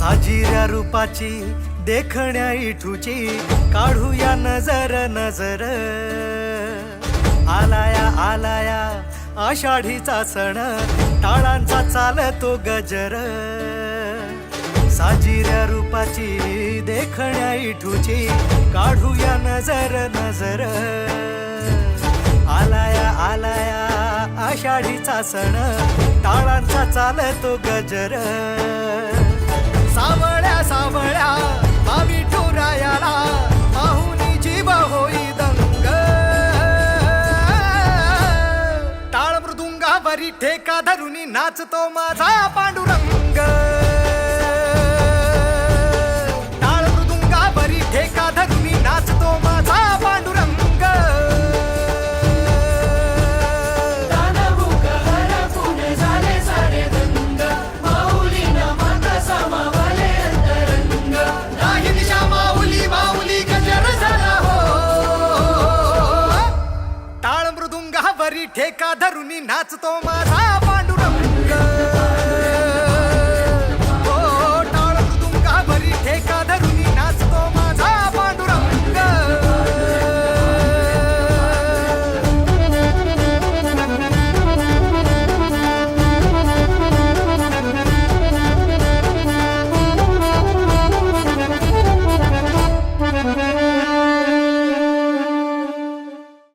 साजिऱ्या रूपाची देखण्या इठूची काढूया नजर नजर. आलाया आलाया आषाढीचा सण टाळांचा चालतो गजर. साजिऱ्या रूपाची देखण्या इठूची काढूया नजर नजर. आलाया आलाया आषाढीचा सण टाळांचा चालतो गजर. सावळ्या सावळ्या आम्ही ठोरायाला पाहुनी जीव होई दंग. टाळ मृदुंगावरी ठेका धरुनी नाचतो माझा पांडुरंग. ठेका धरून नाचतो माझा